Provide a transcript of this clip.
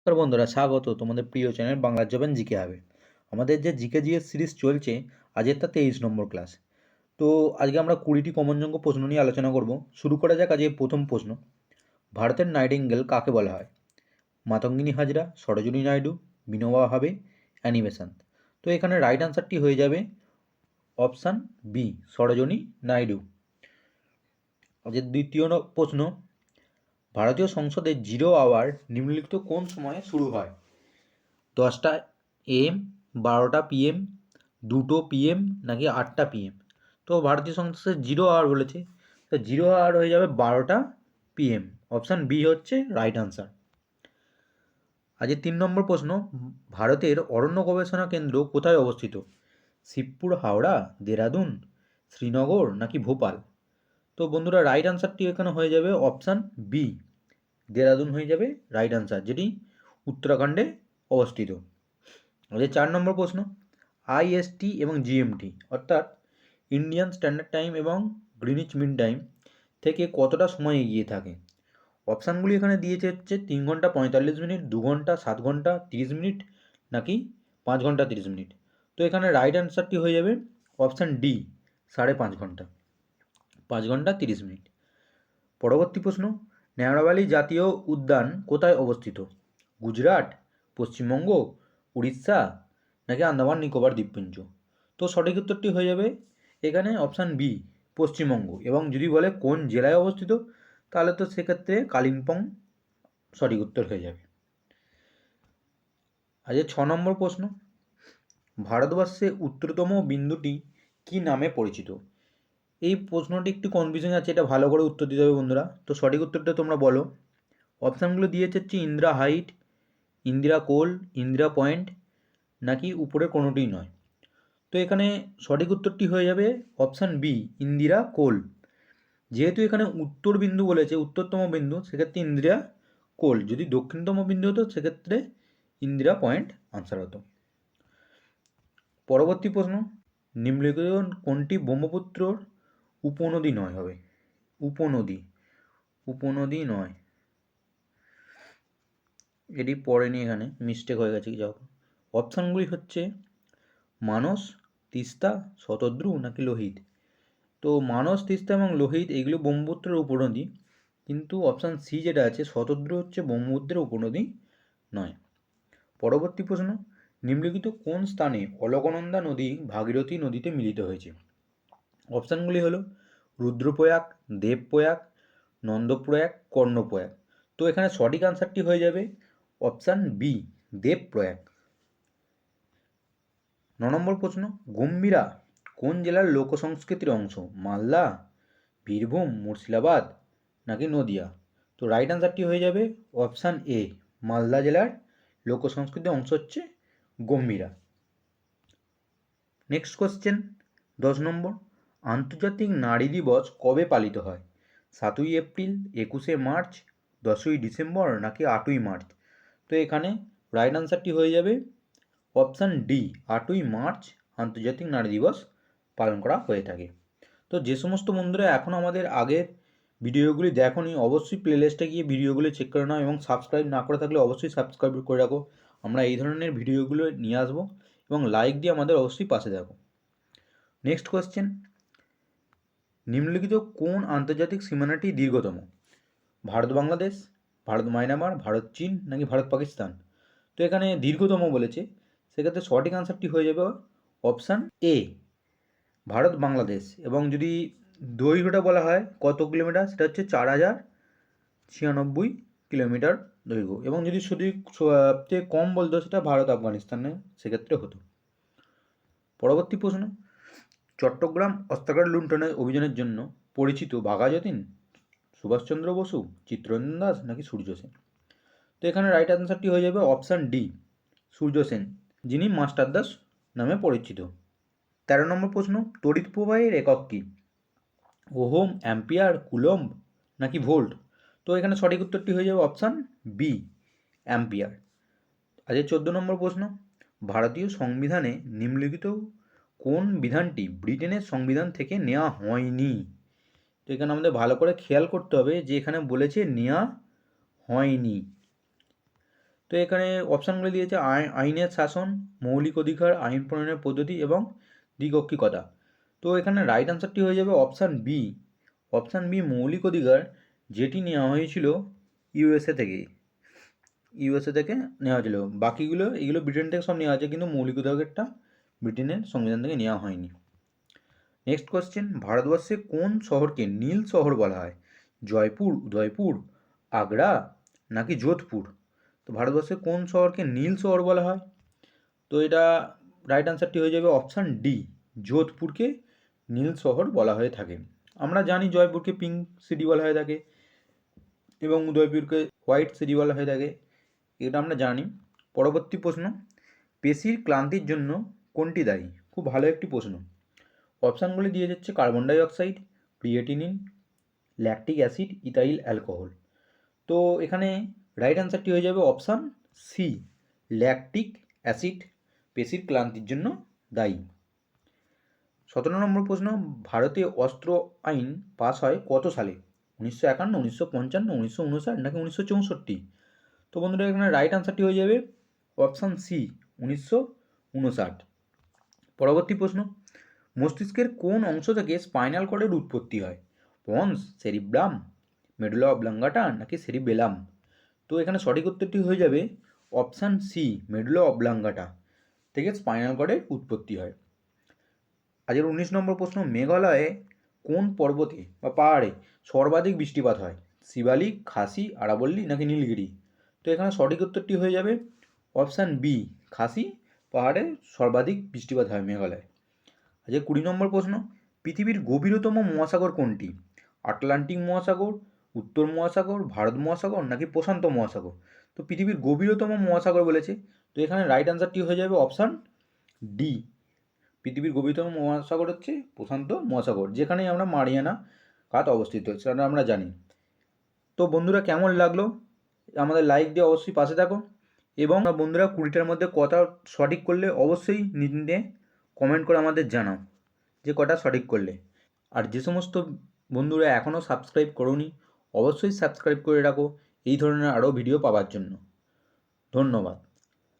নমস্কার বন্ধুরা, স্বাগত তোমাদের প্রিয় চ্যানেল বাংলা জবেন জিকে হবে। আমাদের যে জিকে জিএস সিরিজ চলছে, আজের তা তেইশ নম্বর ক্লাস তো আজকে আমরা কুড়িটি কমনযোগ্য প্রশ্ন নিয়ে আলোচনা করব। শুরু করা যাক আজকে প্রথম প্রশ্ন। ভারতের নাইটিঙ্গেল কাকে বলা হয়? মাতঙ্গিনী হাজরা, সরোজিনী নাইডু, বিনোবা ভাবে, অ্যানিমেশন। তো এখানে রাইট আনসারটি হয়ে যাবে অপশান বি সরোজিনী নাইডু। আজকের দ্বিতীয় প্রশ্ন ভারতীয় সংসদের জিরো আওয়ার নিম্নলিখিত কোন সময়ে শুরু হয়? দশটা এম বারোটা পিএম, দুটো পিএম নাকি আটটা পিএম? তো ভারতীয় সংসদের জিরো আওয়ার বলেছে। তো জিরো আওয়ার হয়ে যাবে বারোটা পিএম। অপশান বি হচ্ছে রাইট আনসার। আজকে তিন নম্বর প্রশ্ন, ভারতের অরণ্য গবেষণা কেন্দ্র কোথায় অবস্থিত? শিবপুর, হাওড়া, দেরাদুন, শ্রীনগর নাকি ভোপাল? তো বন্ধুরা রাইট আনসারটি এখানে হয়ে যাবে অপশান বি দেরাদুন হয়ে যাবে রাইট আনসার যেটি উত্তরাখণ্ডে অবস্থিত। আমাদের চার নম্বর প্রশ্ন আইএসটি এবং জিএমটি অর্থাৎ ইন্ডিয়ান স্ট্যান্ডার্ড টাইম এবং গ্রিনিচ মিন টাইম থেকে কতটা সময় এগিয়ে থাকে? অপশানগুলি এখানে দিয়েছে হচ্ছে তিন ঘণ্টা পঁয়তাল্লিশ মিনিট, দু ঘণ্টা সাত ঘণ্টা তিরিশ মিনিট, নাকি পাঁচ ঘণ্টা তিরিশ মিনিট। তো এখানে রাইট অ্যান্সারটি হয়ে যাবে অপশান ডি সাড়ে পাঁচ ঘণ্টা। পাঁচ ঘণ্টা তিরিশ মিনিট। পরবর্তী প্রশ্ন নেওড়াবালি জাতীয় উদ্যান কোথায় অবস্থিত? গুজরাট, পশ্চিমবঙ্গ, উড়িষ্যা, নাকি আন্দামান, নিকোবর, দ্বীপপুঞ্জ? তো সঠিক উত্তরটি হয়ে যাবে এখানে অপশান বি, পশ্চিমবঙ্গ। এবং যদি বলে কোন জেলায় অবস্থিত, তাহলে তো সেক্ষেত্রে কালিম্পং সঠিক উত্তর হয়ে যাবে। আজকে ছ নম্বর প্রশ্ন, ভারতবর্ষে উত্তরতম বিন্দুটি কি নামে পরিচিত? এই প্রশ্নটি একটু কনফিউশন আছে, এটা ভালো করে উত্তর দিতে হবে বন্ধুরা। তো সঠিক উত্তরটা তোমরা বলো। অপশানগুলো দিয়েছে হচ্ছে Indira height, Indira col, Indira point, নাকি উপরে কোনোটিই নয়। তো এখানে সঠিক উত্তরটি হয়ে যাবে অপশান বি, ইন্দিরা কোল। যেহেতু এখানে উত্তর বিন্দু বলেছে, উত্তরতম বিন্দু, সেক্ষেত্রে ইন্দিরা কোল। যদি দক্ষিণতম বিন্দু হতো, সেক্ষেত্রে ইন্দিরা পয়েন্ট আনসার হতো। পরবর্তী প্রশ্ন, নিম্নলিখিত কোনটি ব্রহ্মপুত্রর উপনদী নয় হবে। উপনদী। উপনদী নয়। এটি পড়েনি এখানে মিস্টেক হয়ে গেছে যাও। অপশানগুলি হচ্ছে মানস, তিস্তা, শতদ্রু নাকি লোহিত। তো মানস, তিস্তা এবং লোহিত এগুলো ব্রহ্মপুত্রের উপনদী, কিন্তু অপশান সি যেটা আছে, শতদ্রু হচ্ছে ব্রহ্মপুত্রের উপনদী নয়। পরবর্তী প্রশ্ন, নিম্নলিখিত কোন স্থানে অলকনন্দা নদী ভাগীরথী নদীতে মিলিত হয়েছে? অপশানগুলি হলো রুদ্রপ্রয়াগ, দেবপ্রয়াগ, নন্দপ্রয়াগ, কর্ণপ্রয়াগ। তো এখানে সঠিক আনসারটি হয়ে যাবে অপশান বি দেবপ্রয়াগ। ন নম্বর প্রশ্ন, গম্ভীরা কোন জেলার লোকসংস্কৃতির অংশ? মালদা, বীরভূম, মুর্শিদাবাদ নাকি নদিয়া? তো রাইট আনসারটি হয়ে যাবে অপশান এ মালদা জেলার লোকসংস্কৃতির অংশ হচ্ছে গম্ভীরা। নেক্সট কোশ্চেন দশ নম্বর। আন্তর্জাতিক নারী দিবস কবে পালিত হয়? সাতই এপ্রিল, একুশে মার্চ, দশই ডিসেম্বর নাকি আটই মার্চ? তো এখানে রাইট আনসারটি হয়ে যাবে। অপশান ডি আটই মার্চ আন্তর্জাতিক নারী দিবস পালন করা হয়ে থাকে। তো যে সমস্ত বন্ধুরা এখন আমাদের আগের ভিডিওগুলি দেখোনি, অবশ্যই প্লেলিস্টে গিয়ে ভিডিওগুলো চেক করে নাও এবং সাবস্ক্রাইব না করে থাকলে অবশ্যই সাবস্ক্রাইব করে রাখো। আমরা এই ধরনের ভিডিওগুলো নিয়ে আসব এবং লাইক দিয়ে আমাদের অবশ্যই পাশে থাকো। নেক্সট কোয়েশ্চেন নিম্নলিখিত কোন আন্তর্জাতিক সীমানাটি দীর্ঘতম? ভারত বাংলাদেশ, ভারত মায়ানমার, ভারত চীন নাকি ভারত পাকিস্তান? তো এখানে দীর্ঘতম বলেছে, সেক্ষেত্রে সঠিক আনসারটি হয়ে যাবে অপশান এ ভারত বাংলাদেশ। এবং যদি দৈর্ঘ্যটা বলা হয় কত কিলোমিটার, সেটা হচ্ছে চার হাজার ছিয়ানব্বই কিলোমিটার দৈর্ঘ্য। এবং যদি শুধু সবচেয়ে কম বলতো সেটা ভারত, আফগানিস্তানে সেক্ষেত্রে হতো। পরবর্তী প্রশ্ন চট্টগ্রাম অস্ত্রাগার লুণ্ঠনের অভিযানের জন্য পরিচিত বাঘা যতীন সুভাষচন্দ্র বসু চিত্তরঞ্জন দাস নাকি সূর্য সেন? তো এখানে রাইট অ্যান্সারটি হয়ে যাবে অপশান ডি সূর্য সেন, যিনি মাস্টার দাস নামে পরিচিত। তেরো নম্বর প্রশ্ন, তড়িৎ প্রবাহের একক কী? ওহম, অ্যাম্পিয়ার, কুলম্ব নাকি ভোল্ট? তো এখানে সঠিক উত্তরটি হয়ে যাবে অপশান বি অ্যাম্পিয়ার। আজকে চোদ্দ নম্বর প্রশ্ন, ভারতীয় সংবিধানে নিম্নলিখিত কোন বিধানটি ব্রিটেনের সংবিধান থেকে নেওয়া হয়নি? তো এখানে আমাদের ভালো করে খেয়াল করতে হবে যে এখানে বলেছে নেওয়া হয়নি। তো এখানে অপশানগুলি দিয়েছে আইন আইনের শাসন, মৌলিক অধিকার, আইন প্রণয়নের পদ্ধতি এবং দ্বিগক্ষিকতা। তো এখানে রাইট আনসারটি হয়ে যাবে অপশান বি। অপশান বি, মৌলিক অধিকার যেটি নেওয়া হয়েছিল ইউএসএ থেকে। ইউএসএ থেকে নেওয়া হয়েছিল। বাকিগুলো, এগুলো ব্রিটেন থেকে সব নেওয়া হয়েছে, কিন্তু মৌলিক অধিকারটা ব্রিটেনের সংবিধান থেকে নেওয়া হয়নি। নেক্সট কোয়েশ্চেন ভারতবর্ষে কোন শহরকে নীল শহর বলা হয়? জয়পুর, উদয়পুর, আগ্রা নাকি যোধপুর? তো ভারতবর্ষে কোন শহরকে নীল শহর বলা হয়? তো এটা রাইট আনসারটি হয়ে যাবে অপশান ডি যোধপুরকে নীল শহর বলা হয়ে থাকে। আমরা জানি জয়পুরকে পিঙ্ক সিটি বলা হয়ে থাকে এবং উদয়পুরকে হোয়াইট সিটি বলা হয়ে থাকে। এটা আমরা জানি। পরবর্তী প্রশ্ন, পেশির ক্লান্তির জন্য কোনটি দায়ী? খুব ভালো একটি প্রশ্ন। অপশানগুলি দিয়ে যাচ্ছে carbon dioxide, creatinine, lactic acid, ethyl alcohol. তো এখানে রাইট অ্যান্সারটি হয়ে যাবে অপশান সি, ল্যাকটিক অ্যাসিড, পেশির ক্লান্তির জন্য দায়ী। সতেরো নম্বর প্রশ্ন, ভারতে অস্ত্র আইন পাস হয় কত সালে? উনিশশো একান্ন, উনিশশো পঞ্চান্ন, উনিশশো উনষাট নাকি উনিশশো চৌষট্টি? তো বন্ধুরা, এখানে রাইট আনসারটি হয়ে যাবে অপশান সি, উনিশশো উনষাট। পরবর্তী প্রশ্ন। মস্তিষ্কের কোন অংশ থেকে স্পাইনাল কর্ডের উৎপত্তি হয়? পন্স, সেরিব্রাম, মেডুলা অবলাঙ্গাটা নাকি সেরিবেলাম? তো এখানে সঠিক উত্তরটি হয়ে যাবে অপশান সি, মেডুলা অবলাঙ্গাটা থেকে স্পাইনাল কর্ডের উৎপত্তি হয়। আজকের উনিশ নম্বর প্রশ্ন, মেঘালয়ে কোন পর্বতে বা পাহাড়ে সর্বাধিক বৃষ্টিপাত হয়? শিবালিক খাসি, আরাবল্লী নাকি নীলগিরি? তো এখানে সঠিক উত্তরটি হয়ে যাবে অপশান বি, খাসি পাহাড়ে সর্বাধিক বৃষ্টিপাত হয় মেঘালয়। আজকে কুড়ি নম্বর প্রশ্ন। পৃথিবীর গভীরতম মহাসাগর কোনটি? আটলান্টিক মহাসাগর, উত্তর মহাসাগর, ভারত মহাসাগর নাকি প্রশান্ত মহাসাগর? তো পৃথিবীর গভীরতম মহাসাগর বলেছে। তো এখানে রাইট আনসারটি হয়ে যাবে অপশান ডি পৃথিবীর গভীরতম মহাসাগর হচ্ছে প্রশান্ত মহাসাগর যেখানে আমরা মারিয়ানা কাত অবস্থিত, সেটা আমরা জানি। তো বন্ধুরা, কেমন লাগল? আমাদের লাইক দিয়ে অবশ্যই পাশে থাকো। এবং বন্ধুরা কুড়িটার মধ্যে কটা সঠিক করলে অবশ্যই নিতে কমেন্ট করে আমাদের জানাও যে কটা সঠিক করলে। আর যে সমস্ত বন্ধুরা এখনও সাবস্ক্রাইব করোনি, অবশ্যই সাবস্ক্রাইব করে রাখো, এই ধরনের আরও ভিডিও পাওয়ার জন্য। ধন্যবাদ।